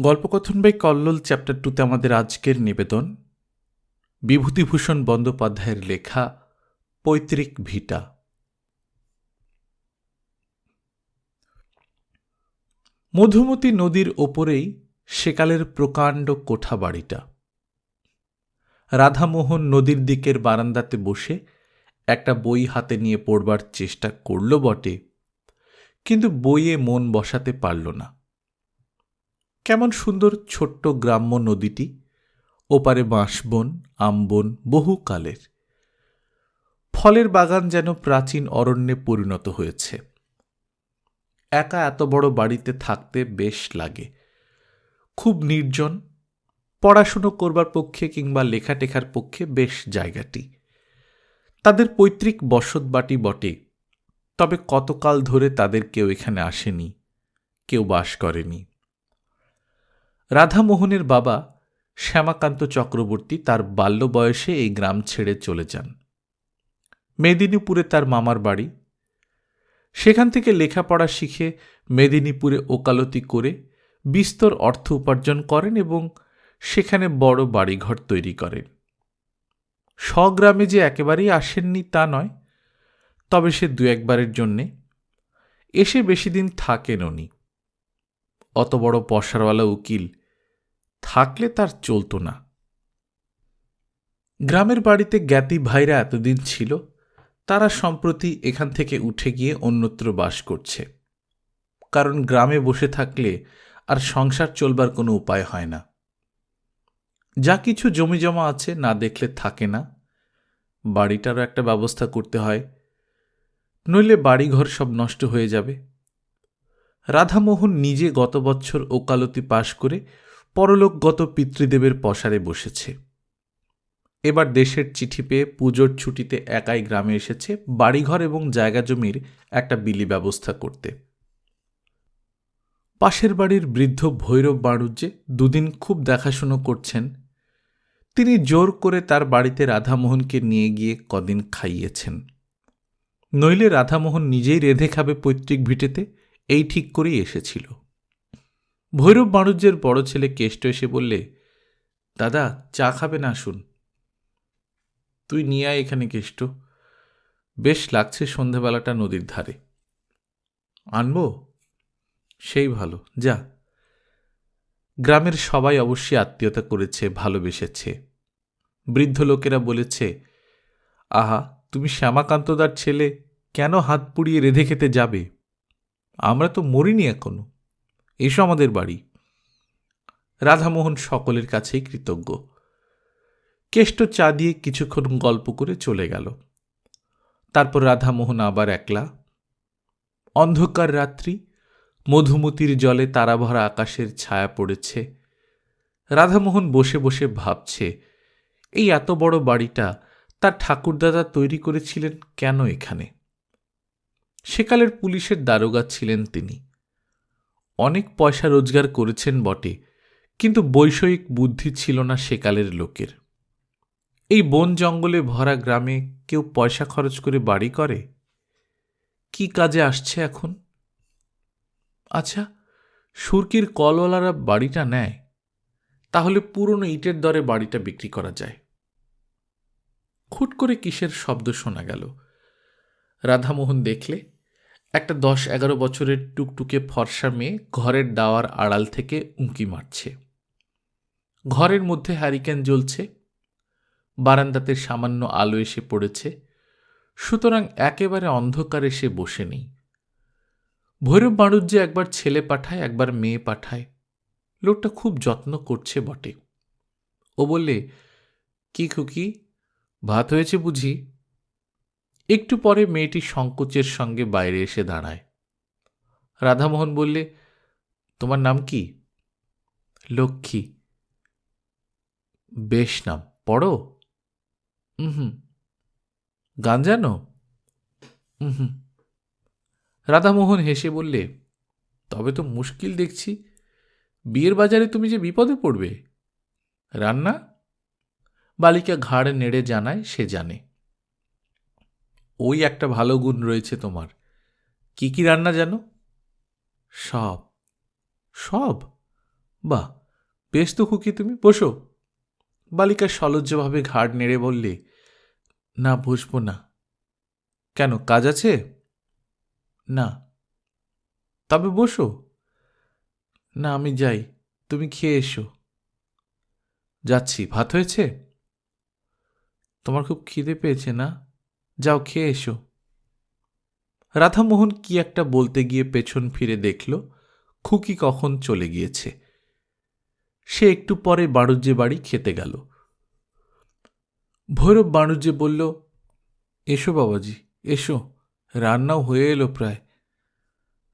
গল্পকথন by Kallol chapter টুতে আমাদের আজকের নিবেদন, বিভূতিভূষণ বন্দ্যোপাধ্যায়ের লেখা, পৈতৃক ভিটা। মধুমতি নদীর ওপরেই সেকালের প্রকাণ্ড কোঠা বাড়িটা। রাধামোহন নদীর দিকের বারান্দাতে বসে একটা বই হাতে নিয়ে পড়বার চেষ্টা করল বটে, কিন্তু বইয়ে মন বসাতে পারল না। কেমন সুন্দর ছোট্ট গ্রাম্য নদীটি? ওপারে বাঁশবন, আমবন বহুকালের ফলের বাগান যেন প্রাচীন অরণ্যে পরিণত হয়েছে। একা এত বড় বাড়িতে থাকতে বেশ লাগে। খুব নির্জন, পড়াশুনো করবার পক্ষে কিংবা লেখাটেখার পক্ষে বেশ জায়গাটি। তাদের পৈতৃক বসত বাটি বটে, তবে কতকাল ধরে তাদের কেউ এখানে আসেনি, কেউ বাস করেনি। রাধামোহনের বাবা শ্যামাকান্ত চক্রবর্তী তার বাল্য বয়সে এই গ্রাম ছেড়ে চলে যান। মেদিনীপুরে তার মামার বাড়ি। সেখান থেকে লেখাপড়া শিখে মেদিনীপুরে ওকালতি করে বিস্তর অর্থ উপার্জন করেন এবং সেখানে বড় বাড়িঘর তৈরি করেন। স্বগ্রামে যে একেবারেই আসেননি তা নয়, তবে সে দু একবারের জন্যে এসে বেশি দিন থাকেন উনি। অত বড় পশারওয়ালা উকিল থাকলে তার চলত না। গ্রামের বাড়িতে জ্ঞাতি ভাইরা এতদিন ছিল, তারা সম্প্রতি এখান থেকে উঠে গিয়ে অন্যত্র বাস করছে। কারণ গ্রামে বসে থাকলে আর সংসার চলবার কোনো উপায় হয় না। যা কিছু জমি জমা আছে না দেখলে থাকে না। বাড়িটারও একটা ব্যবস্থা করতে হয়, নইলে বাড়িঘর সব নষ্ট হয়ে যাবে। রাধামোহন নিজে গত বছর ওকালতি পাশ করে পরলোকগত পিতৃদেবের পসারে বসেছে। এবার দেশের চিঠি পেয়ে পুজোর ছুটিতে একাই গ্রামে এসেছে বাড়িঘর এবং জায়গা জমির একটা বিলি ব্যবস্থা করতে। পাশের বাড়ির বৃদ্ধ ভৈরব বাণুজ্যে দুদিন খুব দেখাশুনো করছেন। তিনি জোর করে তার বাড়িতে রাধামোহনকে নিয়ে গিয়ে কদিন খাইয়েছেন। নইলে রাধামোহন নিজেই রেধে খাবে পৈতৃক ভিটেতে, এই ঠিক করেই এসেছিল। ভৈরব বাণুজ্যের বড় ছেলে কেষ্ট এসে বললে, দাদা, চা খাবে না শুন তুই নিয়ে আয় এখানে কেষ্ট। বেশ, লাগছে সন্ধেবেলাটা নদীর ধারে। আনব? সেই ভালো, যা। গ্রামের সবাই অবশ্যই আত্মীয়তা করেছে, ভালোবেসেছে। বৃদ্ধ লোকেরা বলেছে, আহা, তুমি শ্যামাকান্তদার ছেলে, কেন হাত পুড়িয়ে রেধে খেতে যাবে? আমরা তো মরিনি এখনও। এসো আমাদের বাড়ি। রাধামোহন সকলের কাছেই কৃতজ্ঞ। কেষ্ট চা দিয়ে কিছুক্ষণ গল্প করে চলে গেল। তারপর রাধামোহন আবার একলা। অন্ধকার রাত্রি, মধুমতির জলে তারাভরা আকাশের ছায়া পড়েছে। রাধামোহন বসে বসে ভাবছে, এই এত বড় বাড়িটা তার ঠাকুরদাদা তৈরি করেছিলেন কেন এখানে? সেকালের পুলিশের দারোগা ছিলেন তিনি। অনেক পয়সা রোজগার করেছেন বটে, কিন্তু বৈষয়িক বুদ্ধি ছিল না সেকালের লোকের। এই বন জঙ্গলে ভরা গ্রামে কেউ পয়সা খরচ করে বাড়ি করে? কি কাজে আসছে এখন? আচ্ছা সুরকির কলওয়ালারা বাড়িটা নেয়, তাহলে পুরনো ইটের দরে বাড়িটা বিক্রি করা যায়। খুট করে কিসের শব্দ শোনা গেল। রাধামোহন দেখলে একটা দশ এগারো বছরের টুকটুকে ফর্সা মেয়ে ঘরের দাওয়ার আড়াল থেকে উঁকি মারছে। ঘরের মধ্যে হ্যারিকেন জ্বলছে, বারান্দাতে সামান্য আলো এসে পড়েছে, সুতরাং একেবারে অন্ধকারে সে বসে নেই। ভৈরব বাণুজ্যে একবার ছেলে পাঠায়, একবার মেয়ে পাঠায়, লোকটা খুব যত্ন করছে বটে। ও বললে, কি খুকি, ভাত হয়েছে বুঝি? একটু পরে মেয়েটি সংকোচের সঙ্গে বাইরে এসে দাঁড়ায়। রাধামোহন বললে, তোমার নাম কি? লক্ষ্মী। বেশ নাম, পড়ো। হুম। গান জানো? হুম। রাধামোহন হেসে বললে, তবে তো মুশকিল দেখছি। বিয়ের বাজারে তুমি যে বিপদে পড়বে, রান্না? বালিকা ঘাড় নেড়ে জানায়, সে জানে। ওই একটা ভালো গুণ রয়েছে তোমার। কি কি রান্না জানো? সব। সব? বাহ, বেশ তো খুকি তুমি। বসো। বালিকা সলজ্জভাবে ঘাড় নেড়ে বললে, না, বসবো না। কেন, কাজ আছে? না। তবে বসো। না, আমি যাই। তুমি খেয়ে এসো। যাচ্ছি। ভাত হয়েছে? তোমার খুব খিদে পেয়েছে না? যাও খেয়ে এসো। রাধামোহন কি একটা বলতে গিয়ে পেছন ফিরে দেখল, খুকি কখন চলে গিয়েছে। সে একটু পরে বাণুজ্যে বাড়ি খেতে গেল। ভৈরব বাণুজ্যে বলল, এসো বাবাজি, এসো, রান্নাও হয়ে এলো প্রায়।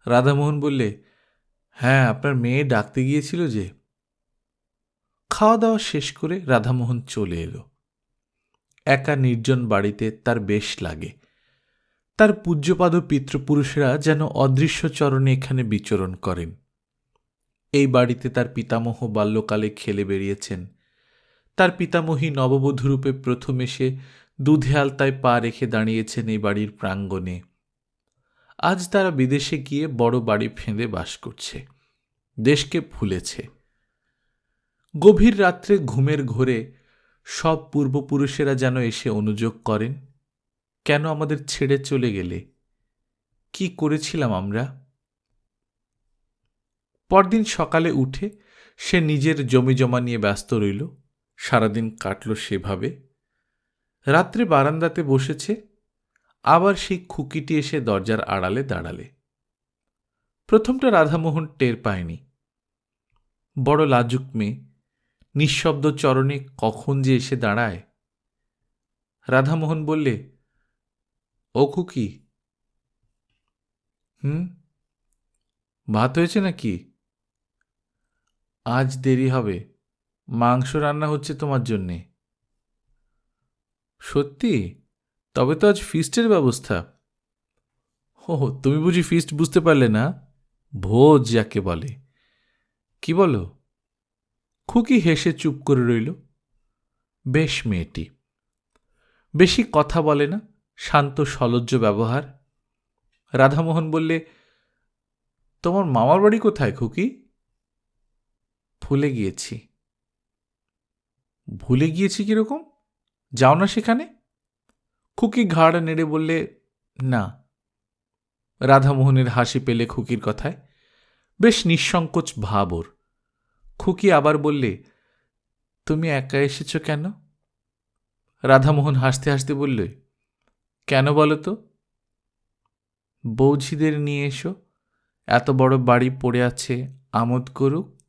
রাধামোহন বললে হ্যাঁ আপনার মেয়ে ডাকতে গিয়েছিল যে। খাওয়া দাওয়া শেষ করে রাধামোহন চলে এলো। একা নির্জন বাড়িতে তার বেশ লাগে। তার পূজ্যপাদ পিতৃপুরুষেরা যেন অদৃশ্য চরণে এখানে বিচরণ করেন। এই বাড়িতে তার পিতামহ বাল্যকালে খেলে বেরিয়েছেন তার পিতামহী নববধূরূপে প্রথম এসে দুধে আলতায় পা রেখে দাঁড়িয়েছেন এই বাড়ির প্রাঙ্গণে। আজ তারা বিদেশে গিয়ে বড় বাড়ি ফেঁদে বাস করছে। দেশকে ভুলেছে। গভীর রাত্রে ঘুমের ঘোরে সব পূর্বপুরুষেরা যেন এসে অনুযোগ করেন, কেন আমাদের ছেড়ে চলে গেলে? কি করেছিলাম আমরা? পরদিন সকালে উঠে সে নিজের জমি জমা নিয়ে ব্যস্ত রইল, সারাদিন কাটল সেভাবে। রাত্রে বারান্দাতে বসেছে, আবার সেই খুকিটি এসে দরজার আড়ালে দাঁড়ালে। প্রথমটা রাধামোহন টের পায়নি। বড় লাজুক মেয়ে নিঃশব্দ চরণে কখন যে এসে দাঁড়ায়। রাধামোহন বললে ও খুকি হুম? ভাত হয়েছে নাকি? আজ দেরি হবে। মাংস রান্না হচ্ছে তোমার জন্যে। সত্যি? তবে তো আজ ফিস্টের ব্যবস্থা। ও, তুমি বুঝি ফিস্ট বুঝতে পারলে না? ভোজ যাকে বলে। কি বলো? খুকি হেসে চুপ করে রইল। বেশ মেয়েটি। বেশি কথা বলে না, শান্ত, সলজ্জ ব্যবহার। রাধামোহন বললে, তোমার মামার বাড়ি কোথায় খুকি? ভুলে গিয়েছি। ভুলে গিয়েছি কীরকম? যাও না সেখানে? খুকি ঘাড় নেড়ে বললে, না। রাধামোহনের হাসি পেলে খুকির কথায়। বেশ নিঃসংকোচ ভাব ওর। খুকি আবার বললে, তুমি একা এসেছ কেন? রাধামোহন হাসতে হাসতে বললে, কেন বলো তো? বৌঝিদের নিয়ে এসো। এত বড় বাড়ি পড়ে আছে, আমোদ করুক।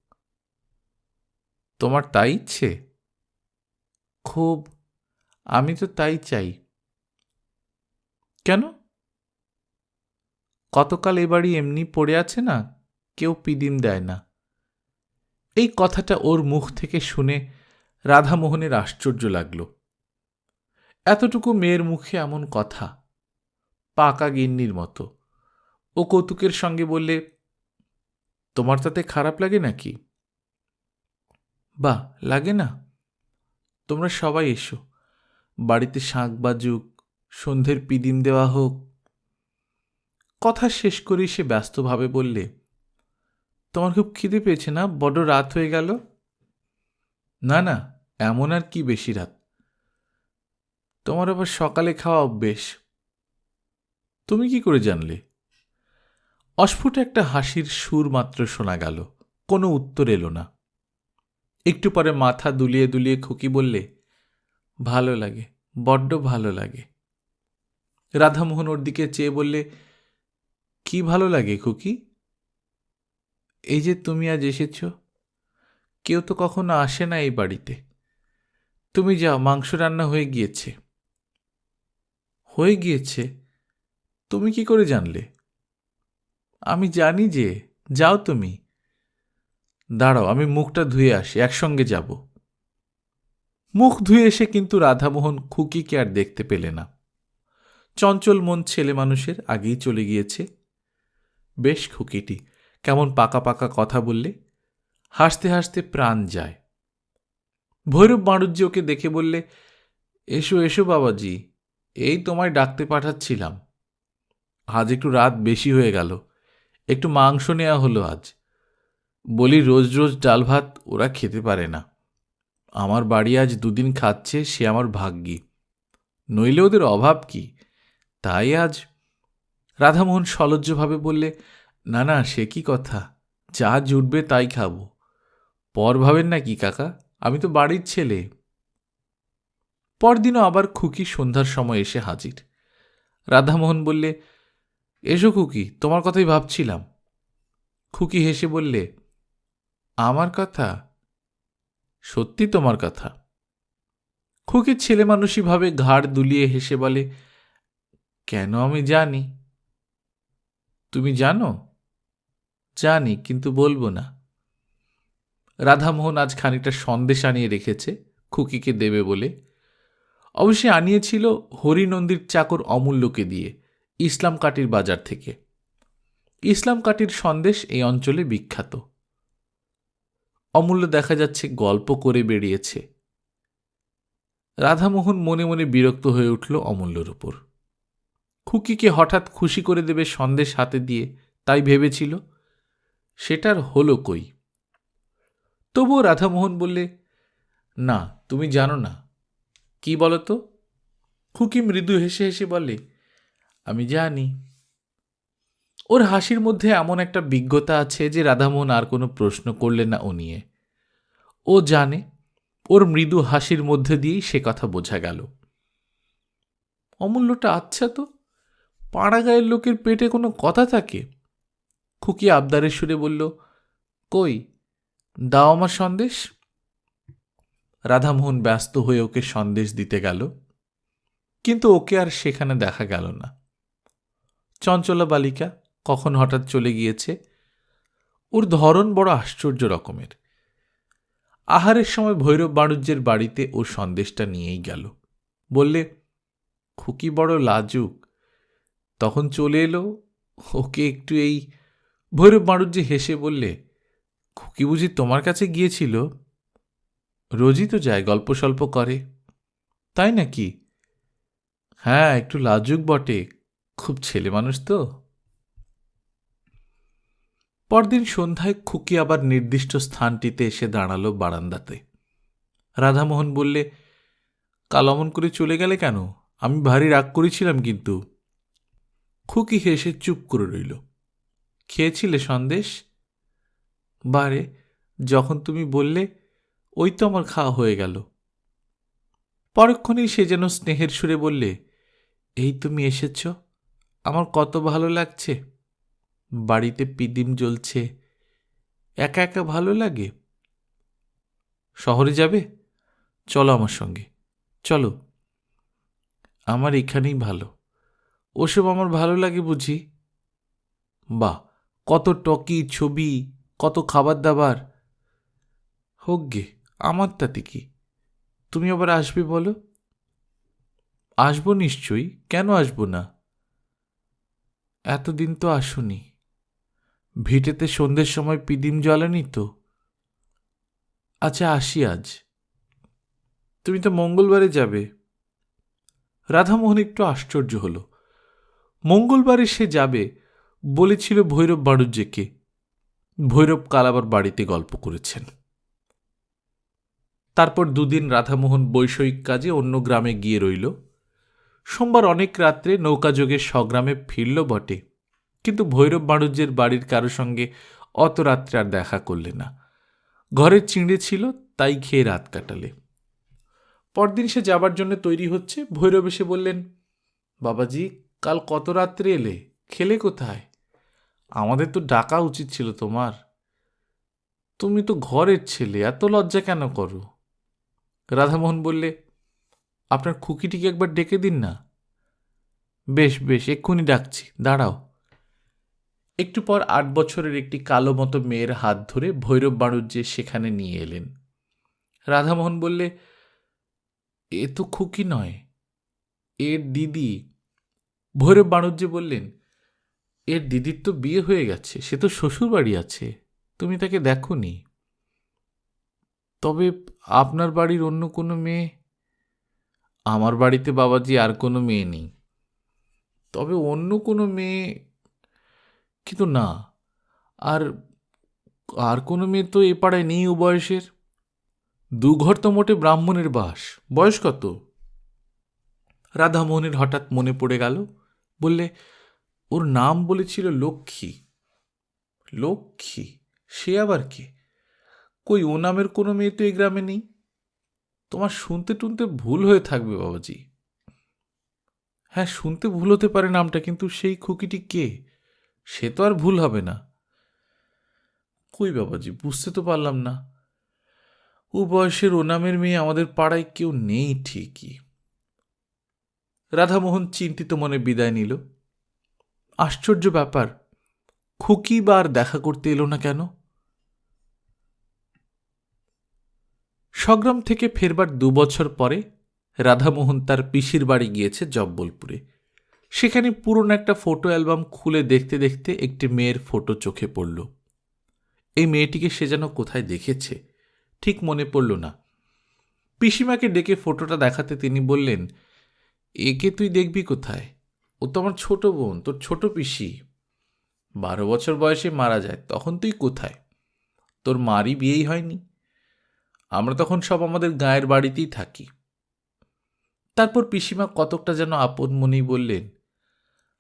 তোমার তাই ইচ্ছে? খুব, আমি তো তাই চাই। কেন? কতকাল এ বাড়ি এমনি পড়ে আছে না, কেউ পিদিম দেয় না। এই কথাটা ওর মুখ থেকে শুনে রাধামোহনের আশ্চর্য লাগল। এতটুকু মেয়ের মুখে এমন কথা, পাকা গিন্নির মতো। ও কৌতুকের সঙ্গে বললে, তোমার তাতে খারাপ লাগে নাকি? বা লাগে না। তোমরা সবাই এসো। বাড়িতে শাঁখ বাজুক, সন্ধ্যের পিদিম দেওয়া হোক। কথা শেষ করেই সে ব্যস্তভাবে বললে তোমার খুব খিদে পেয়েছে না? বড় রাত হয়ে গেল। না না, এমন আর কি বেশি রাত? তোমার আবার সকালে খাওয়া অভ্যেস। তুমি কি করে জানলে? অস্ফুট একটা হাসির সুর মাত্র শোনা গেল। কোনো উত্তর এলো না। একটু পরে মাথা দুলিয়ে দুলিয়ে খুকি বললে, ভালো লাগে, বড্ড ভালো লাগে। রাধামোহন ওর দিকে চেয়ে বললে, কি ভালো লাগে খুকি? এই যে তুমি আজ এসেছ, কেউ তো কখনো আসে না এই বাড়িতে। তুমি যাও, মাংস রান্না হয়ে গিয়েছে। হয়ে গিয়েছে? তুমি কি করে জানলে? আমি জানি যে, যাও তুমি। দাঁড়াও, আমি মুখটা ধুয়ে আসি, একসঙ্গে যাব। মুখ ধুয়ে এসে কিন্তু রাধামোহন খুকিকে আর দেখতে পেলে না। চঞ্চল মন ছেলে মানুষের আগেই চলে গিয়েছে। বেশ খুকিটি। কেমন পাকা পাকা কথা বললে? হাসতে হাসতে প্রাণ যায়। ভৈরব বাণুজ্য ওকে দেখে বললে, এসো এসো বাবাজি, এই তোমায় ডাকতে পাঠাচ্ছিলাম। আজ একটু রাত বেশি হয়ে গেল, একটু মাংস নেওয়া হলো আজ। বলি, রোজ রোজ ডাল ভাত ওরা খেতে পারে না। আমার বাড়ি আজ দুদিন খাচ্ছে, সে আমার ভাগ্যি। নইলে ওদের অভাব কি? তাই আজ রাধামোহন সলজ্জভাবে বললে না না, সে কি কথা? যা জুটবে তাই খাব। পর ভাবেন না কি, কাকা? আমি তো বাড়ির ছেলে। পরদিনও আবার খুকি সন্ধ্যার সময় এসে হাজির। রাধামোহন বললে, এসো খুকি, তোমার কথাই ভাবছিলাম। খুকি হেসে বললে, আমার কথা? সত্যি তোমার কথা? খুকির ছেলে মানুষই ঘাড় দুলিয়ে হেসে বলে, কেন আমি জানি? তুমি জানো? জানি, কিন্তু বলব না। রাধামোহন আজ খানিকটা সন্দেশ আনিয়ে রেখেছে, খুকিকে দেবে বলে। অবশ্যই আনিয়েছিল হরিনন্দীর চাকর অমূল্যকে দিয়ে, ইসলাম কাটির বাজার থেকে। ইসলাম কাটির সন্দেশ এই অঞ্চলে বিখ্যাত। অমূল্য দেখা যাচ্ছে গল্প করে বেরিয়েছে রাধামোহন মনে মনে বিরক্ত হয়ে উঠল অমূল্যর উপর। খুকিকে হঠাৎ খুশি করে দেবে সন্দেশ হাতে দিয়ে, তাই ভেবেছিল সেটার হলো কই? তবুও রাধামোহন বললে, না, তুমি জানো না। কি বলো তো খুকি মৃদু হেসে হেসে বলে আমি জানি। ওর হাসির মধ্যে এমন একটা বিজ্ঞতা আছে যে রাধামোহন আর কোনো প্রশ্ন করলে না ও নিয়ে। ও জানে, ওর মৃদু হাসির মধ্যে দিয়েই সে কথা বোঝা গেল। অমূল্যটা আচ্ছা তো? পাড়া গায়ের লোকের পেটে কোনো কথা থাকে? খুকি আবদারের সুরে বলল, কই, দাও আমার সন্দেশ? রাধামোহন ব্যস্ত হয়ে ওকে সন্দেশ দিতে গেল, কিন্তু ওকে আর সেখানে দেখা গেল না। চঞ্চলা বালিকা কখন হঠাৎ চলে গিয়েছে, ওর ধরন বড় আশ্চর্য রকমের। আহারের সময় ভৈরব বাণুজ্যের বাড়িতে ও সন্দেশটা নিয়েই গেল। বললে, খুকি বড় লাজুক। তখন চলে এলো, ওকে একটু এই ভৈরব মারুজ্জি হেসে বললে, খুকি বুঝি তোমার কাছে গিয়েছিল? রোজই তো যায়, গল্প সল্প করে। তাই নাকি? হ্যাঁ একটু লাজুক বটে, খুব ছেলে মানুষ তো। পরদিন সন্ধ্যায় খুকি আবার নির্দিষ্ট স্থানটিতে এসে দাঁড়াল বারান্দাতে। রাধামোহন বললে, কাল অমন করে চলে গেলে কেন? আমি ভারী রাগ করেছিলাম কিন্তু। খুকি হেসে চুপ করে রইল। খেয়েছিলে সন্দেশ? বারে, যখন তুমি বললে, ওই তো আমার খাওয়া হয়ে গেল। পরক্ষণেই সে যেন স্নেহের সুরে বললে, এই তুমি এসেছ? আমার কত ভালো লাগছে। বাড়িতে পিদিম জ্বলছে। একা একা ভালো লাগে? শহরে যাবে? চলো আমার সঙ্গে। চলো। আমার এখানেই ভালো। ওসব আমার ভালো লাগে বুঝি? বাহ! কত টকি ছবি, কত খাবার দাবার হোক গে আমার তাতে কি তুমি আবার আসবে বলো? আসব নিশ্চয়ই, কেন আসব না? এতদিন তো আসুনি। ভিটেতে সন্ধ্যের সময় পিদিম জ্বলেনি তো। আচ্ছা আসি আজ। তুমি তো মঙ্গলবারে যাবে। রাধামোহন একটু আশ্চর্য হল। মঙ্গলবারে সে যাবে বলেছিল ভৈরব বাণুজ্যকে। ভৈরব কাল আবার বাড়িতে গল্প করেছেন। তারপর দুদিন রাধামোহন বৈষয়িক কাজে অন্য গ্রামে গিয়ে রইল। সোমবার অনেক রাত্রে নৌকাযোগে স্বগ্রামে ফিরল বটে, কিন্তু ভৈরব বাণুজ্যের বাড়ির কারও সঙ্গে অত রাত্রে আর দেখা করলে না। ঘরের চিঁড়ে ছিল, তাই খেয়ে রাত কাটালে। পরদিন সে যাবার জন্য তৈরি হচ্ছে, ভৈরব এসে বললেন, বাবাজি, কাল কত রাত্রে এলে? খেলে কোথায়? আমাদের তো ডাকা উচিত ছিল তোমার। তুমি তো ঘরের ছেলে, এত লজ্জা কেন করো? রাধামোহন বললে, আপনার খুকিটিকে একবার ডেকে দিন না। বেশ বেশ, এক্ষুনি ডাকছি, দাঁড়াও। একটু পর আট বছরের একটি কালো মতো মেয়ের হাত ধরে ভৈরব বাণুজ্যে সেখানে নিয়ে এলেন। রাধামোহন বললে, এ তো খুকি নয়, এর দিদি। ভৈরব বাণুজ্যে বললেন এর দিদির তো বিয়ে হয়ে গেছে, সে তো শ্বশুর বাড়ি আছে, তুমি তাকে দেখো নি তবে আপনার বাড়ির অন্য কোনো মেয়ে? আমার বাড়িতে বাবাজি আর কোনো মেয়ে নেই। তবে অন্য কোনো মেয়ে? কিন্তু না, আর আর কোনো মেয়ে তো এ পাড়ায় নেই ও বয়সের? দু ঘর তো মোটে ব্রাহ্মণের বাস, বয়স কত? রাধামোহনের হঠাৎ মনে পড়ে গেল, বললে ওর নাম বলেছিল লক্ষ্মী। লক্ষ্মী? সে আবার কে? কই, ও নামের কোনো মেয়ে তো এই গ্রামে নেই? তোমার শুনতে টুনতে ভুল হয়ে থাকবে বাবাজি। হ্যাঁ শুনতে ভুল হতে পারে নামটা, কিন্তু সেই খুকিটি কে? সে তো আর ভুল হবে না। কই বাবাজি, বুঝতে তো পারলাম না। ও বয়সের ও নামের মেয়ে আমাদের পাড়ায় কেউ নেই ঠিকই। রাধামোহন চিন্তিত মনে বিদায় নিল। আশ্চর্য ব্যাপার। খুকি বা আর দেখা করতে এলো না কেন? সগ্রাম থেকে ফেরবার দু বছর পরে রাধামোহন তার পিসির বাড়ি গিয়েছে জব্বলপুরে। সেখানে পুরনো একটা ফটো অ্যালবাম খুলে দেখতে দেখতে একটি মেয়ের ফটো চোখে পড়ল। এই মেয়েটিকে সে যেন কোথায় দেখেছে, ঠিক মনে পড়ল না। পিসিমাকে ডেকে ফটোটা দেখাতে তিনি বললেন, একে তুই দেখবি কোথায়? ও তো আমার ছোট বোন, তোর ছোট পিসি। বারো বছর বয়সে মারা যায়, তখন তুই কোথায়? তোর মারই বিয়েই হয়নি। আমরা তখন সব আমাদের গায়ের বাড়িতেই থাকি। তারপর পিসিমা কতকটা যেন আপন মনেই বললেন,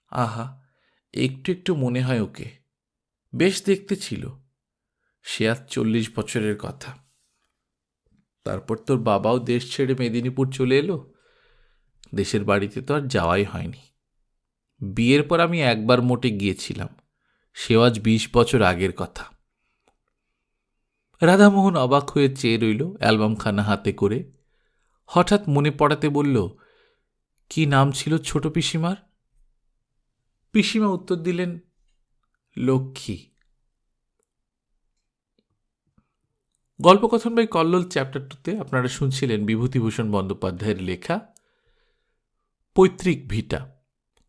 আহা, একটু একটু মনে হয় ওকে। বেশ দেখতে ছিল। সে আজ চল্লিশ বছরের কথা। তারপর তোর বাবাও দেশ ছেড়ে মেদিনীপুর চলে এলো। দেশের বাড়িতে তো আর যাওয়াই হয়নি। বিয়ের পর আমি একবার মোটে গিয়েছিলাম। সেও আজ বিশ বছর আগের কথা। রাধামোহন অবাক হয়ে চেয়ে রইল অ্যালবামখানা হাতে করে। হঠাৎ মনে পড়াতে বলল, কি নাম ছিল ছোট পিসিমার? পিসিমা উত্তর দিলেন, লক্ষ্মী। গল্পকথন বাই কল্লোল চ্যাপ্টার টুতে আপনারা শুনছিলেন বিভূতিভূষণ বন্দ্যোপাধ্যায়ের লেখা, পৈতৃক ভিটা।